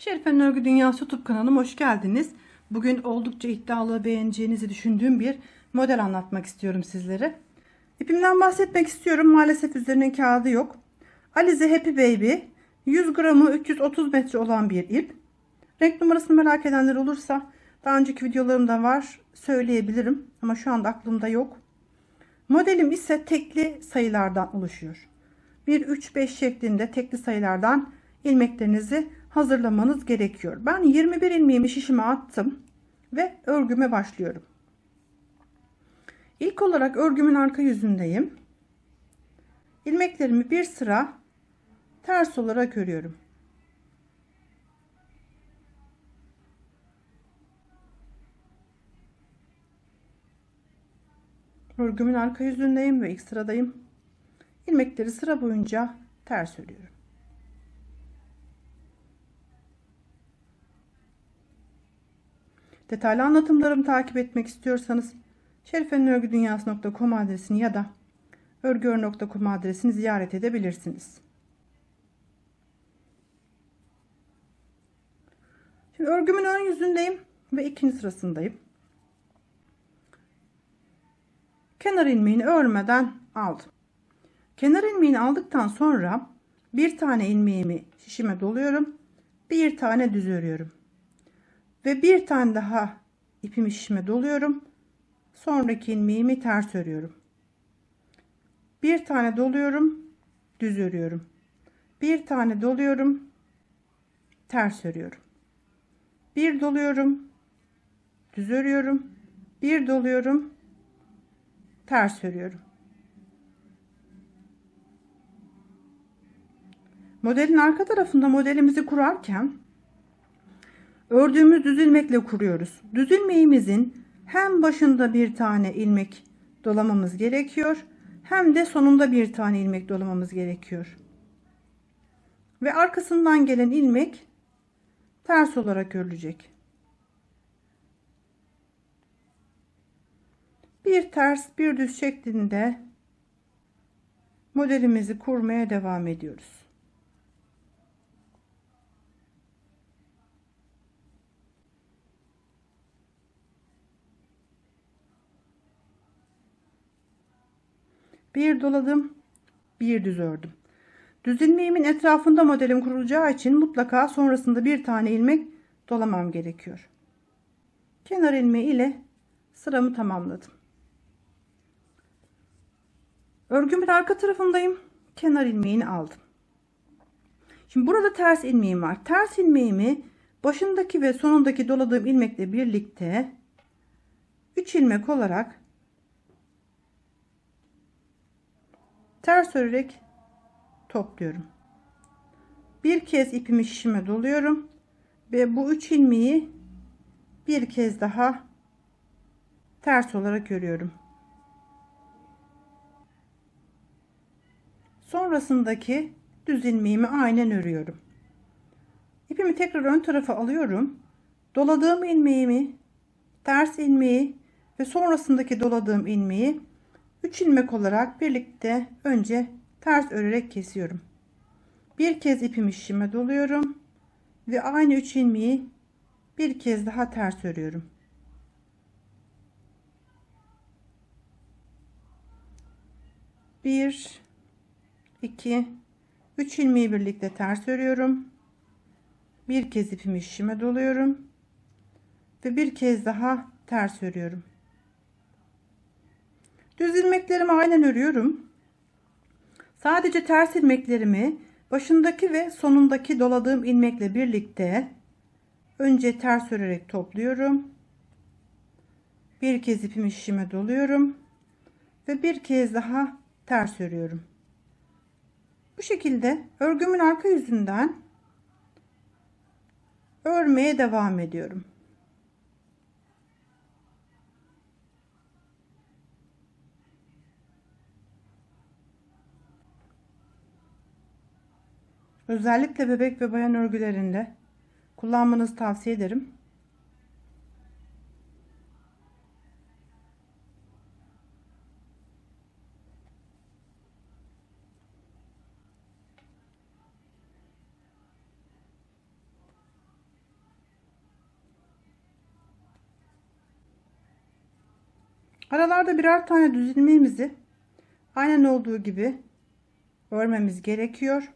Şerife'nin Örgü Dünyası YouTube kanalıma hoş geldiniz. Bugün oldukça iddialı beğeneceğinizi düşündüğüm bir model anlatmak istiyorum sizlere. İpimden bahsetmek istiyorum. Maalesef üzerinin kağıdı yok. Alize Happy Baby 100 gramı 330 metre olan bir ip. Renk numarasını merak edenler olursa daha önceki videolarımda var söyleyebilirim ama şu anda aklımda yok. Modelim ise tekli sayılardan oluşuyor. 1 3 5 şeklinde tekli sayılardan ilmeklerinizi hazırlamanız gerekiyor. Ben 21 ilmeğimi şişime attım ve örgüme başlıyorum. İlk olarak örgümün arka yüzündeyim. İlmeklerimi bir sıra ters olarak örüyorum. Örgümün arka yüzündeyim ve ilk sıradayım. İlmekleri sıra boyunca ters örüyorum. Detaylı anlatımlarımı takip etmek istiyorsanız şerifenörgüdünyası.com adresini ya da örgüör.com adresini ziyaret edebilirsiniz. Şimdi örgümün ön yüzündeyim ve ikinci sırasındayım. Kenar ilmeğini örmeden aldım. Kenar ilmeğini aldıktan sonra bir tane ilmeğimi şişime doluyorum. Bir tane düz örüyorum. Ve bir tane daha ipimi şişime doluyorum. Sonraki ilmeğimi ters örüyorum. Bir tane doluyorum, düz örüyorum. Bir tane doluyorum, ters örüyorum. Bir doluyorum, düz örüyorum. Bir doluyorum, ters örüyorum. Modelin arka tarafında modelimizi kurarken ördüğümüz düz ilmekle kuruyoruz. Düz ilmeğimizin hem başında bir tane ilmek dolamamız gerekiyor hem de sonunda bir tane ilmek dolamamız gerekiyor. Ve arkasından gelen ilmek ters olarak örülecek. Bir ters bir düz şeklinde modelimizi kurmaya devam ediyoruz. Bir doladım bir düz ördüm. Düz ilmeğimin etrafında modelim kurulacağı için mutlaka sonrasında bir tane ilmek dolamam gerekiyor. Kenar ilmeği ile sıramı tamamladım. Örgümün arka tarafındayım kenar ilmeğini aldım. Şimdi burada ters ilmeğim var. Ters ilmeğimi başındaki ve sonundaki doladığım ilmekle birlikte 3 ilmek olarak ters örerek topluyorum. Bir kez ipimi şişime doluyorum ve bu üç ilmeği bir kez daha ters olarak örüyorum. Sonrasındaki düz ilmeğimi aynen örüyorum. İpimi tekrar ön tarafa alıyorum. Doladığım ilmeğimi, ters ilmeği ve sonrasındaki doladığım ilmeği 3 ilmek olarak birlikte önce ters örerek kesiyorum. Bir kez ipimi şişime doluyorum ve aynı 3 ilmeği bir kez daha ters örüyorum. Bir, iki, üç ilmeği birlikte ters örüyorum. Bir kez ipimi şişime doluyorum ve bir kez daha ters örüyorum. Düz ilmeklerimi aynen örüyorum. Sadece ters ilmeklerimi başındaki ve sonundaki doladığım ilmekle birlikte önce ters örerek topluyorum. Bir kez ipimi şişime doluyorum ve bir kez daha ters örüyorum. Bu şekilde örgümün arka yüzünden örmeye devam ediyorum. Özellikle bebek ve bayan örgülerinde kullanmanızı tavsiye ederim. Aralarda birer tane düz ilmeğimizi aynen olduğu gibi örmemiz gerekiyor.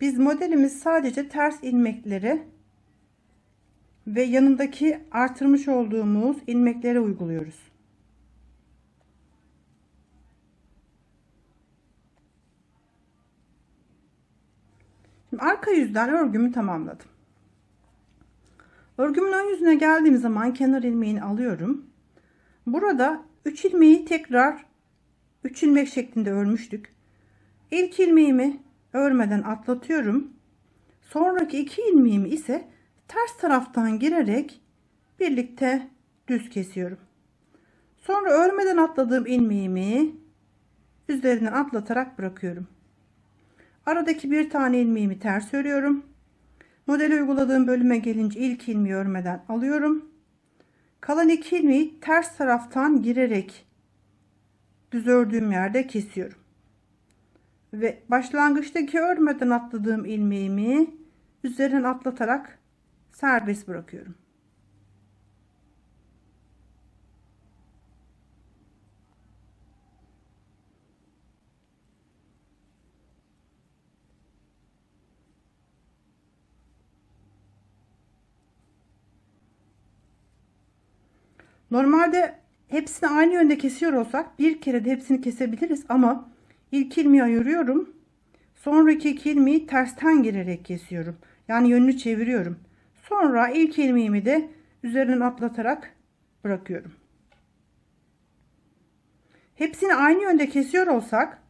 Biz modelimiz sadece ters ilmekleri ve yanındaki artırmış olduğumuz ilmeklere uyguluyoruz. Şimdi arka yüzden örgümü tamamladım. Örgümün ön yüzüne geldiğim zaman kenar ilmeğini alıyorum. Burada 3 ilmeği tekrar 3 ilmek şeklinde örmüştük. İlk ilmeğimi örmeden atlatıyorum. Sonraki iki ilmeğimi ise ters taraftan girerek birlikte düz kesiyorum. Sonra örmeden atladığım ilmeğimi üzerinden atlatarak bırakıyorum. Aradaki bir tane ilmeğimi ters örüyorum. Modeli uyguladığım bölüme gelince ilk ilmeği örmeden alıyorum. Kalan iki ilmeği ters taraftan girerek düz ördüğüm yerde kesiyorum. Ve başlangıçtaki örmeden atladığım ilmeğimi üzerinden atlatarak serbest bırakıyorum. Normalde hepsini aynı yönde kesiyor olsak bir kere de hepsini kesebiliriz ama ilk ilmeği ayırıyorum. Sonraki iki ilmeği tersten girerek kesiyorum. Yani yönünü çeviriyorum. Sonra ilk ilmeğimi de üzerinden atlatarak bırakıyorum. Hepsini aynı yönde kesiyor olsak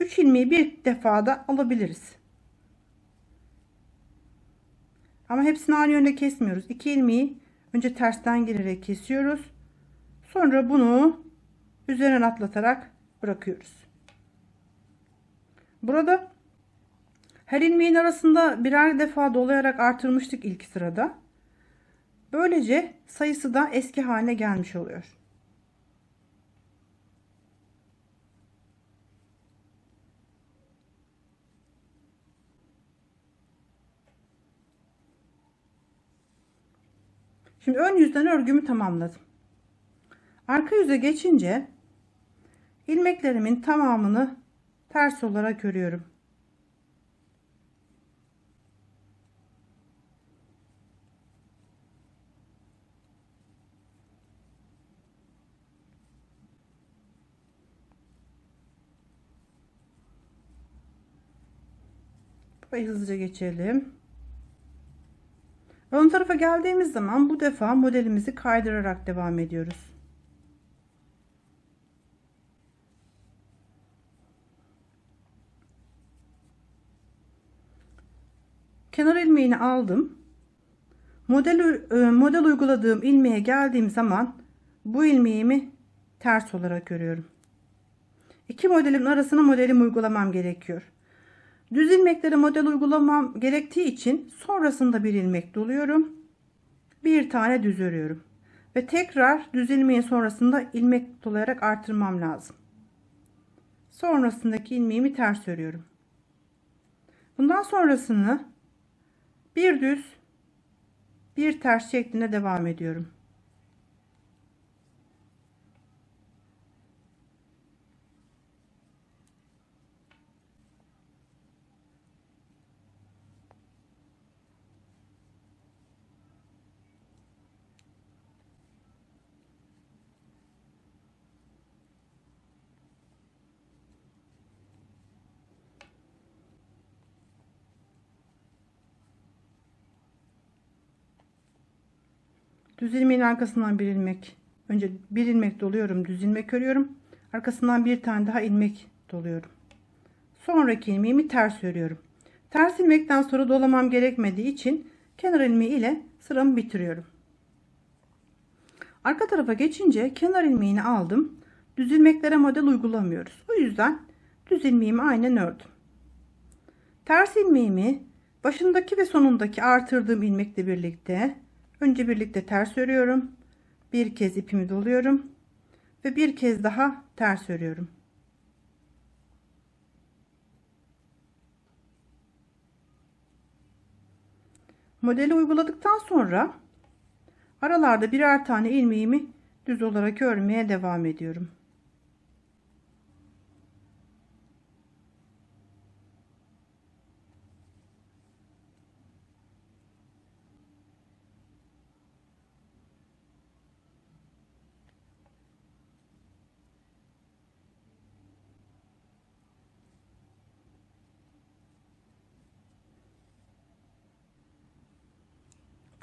3 ilmeği bir defada alabiliriz. Ama hepsini aynı yönde kesmiyoruz. 2 ilmeği önce tersten girerek kesiyoruz. Sonra bunu üzerine atlatarak bırakıyoruz. Burada her ilmeğin arasında birer defa dolayarak artırmıştık ilk sırada. Böylece sayısı da eski haline gelmiş oluyor. Şimdi ön yüzden örgümü tamamladım. Arka yüze geçince ilmeklerimin tamamını ters olarak örüyorum. Burayı hızlıca geçelim. Ön tarafa geldiğimiz zaman bu defa modelimizi kaydırarak devam ediyoruz. Kenar ilmeğini aldım. Model, e, model uyguladığım ilmeğe geldiğim zaman bu ilmeğimi ters olarak örüyorum. İki modelimin arasına modelimi uygulamam gerekiyor. Düz ilmeklere model uygulamam gerektiği için sonrasında bir ilmek doluyorum. Bir tane düz örüyorum. Ve tekrar düz ilmeğin sonrasında ilmek dolayarak artırmam lazım. Sonrasındaki ilmeğimi ters örüyorum. Bundan sonrasını bir düz bir ters şeklinde devam ediyorum. Düz ilmeğin arkasından bir ilmek. Önce bir ilmek doluyorum. Düz ilmek örüyorum. Arkasından bir tane daha ilmek doluyorum. Sonraki ilmeğimi ters örüyorum. Ters ilmekten sonra dolamam gerekmediği için kenar ilmeği ile sıramı bitiriyorum. Arka tarafa geçince kenar ilmeğini aldım. Düz ilmeklere model uygulamıyoruz. Bu yüzden düz ilmeğimi aynen ördüm. Ters ilmeğimi başındaki ve sonundaki artırdığım ilmekle birlikte Önce birlikte ters örüyorum. Bir kez ipimi doluyorum. Ve bir kez daha ters örüyorum. Modeli uyguladıktan sonra aralarda birer tane ilmeğimi düz olarak örmeye devam ediyorum.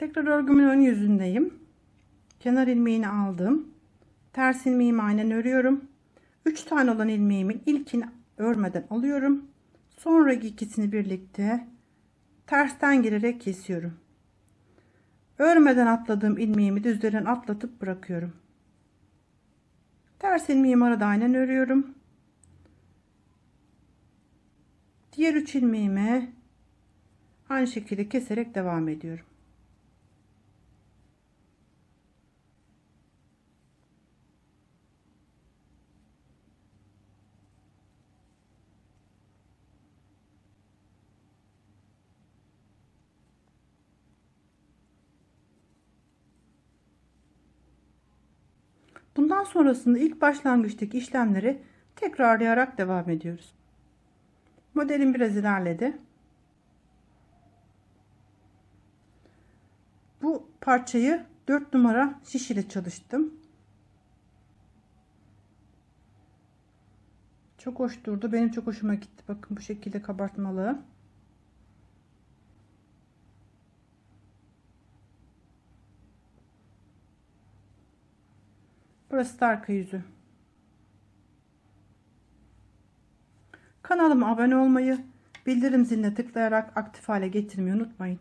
Tekrar örgümün ön yüzündeyim. Kenar ilmeğini aldım. Ters ilmeğimi aynen örüyorum. 3 tane olan ilmeğimin ilkini örmeden alıyorum. Sonraki ikisini birlikte tersten girerek kesiyorum. Örmeden atladığım ilmeğimi de üzerinden atlatıp bırakıyorum. Ters ilmeğimi arada aynen örüyorum. Diğer 3 ilmeğimi aynı şekilde keserek devam ediyorum. Bundan sonrasında ilk başlangıçtaki işlemleri tekrarlayarak devam ediyoruz. Modelim biraz ilerledi. Bu parçayı 4 numara şiş ile çalıştım. Çok hoş durdu. Benim çok hoşuma gitti. Bakın bu şekilde kabartmalı. Burası da arka yüzü. Kanalıma abone olmayı, bildirim ziline tıklayarak aktif hale getirmeyi unutmayın.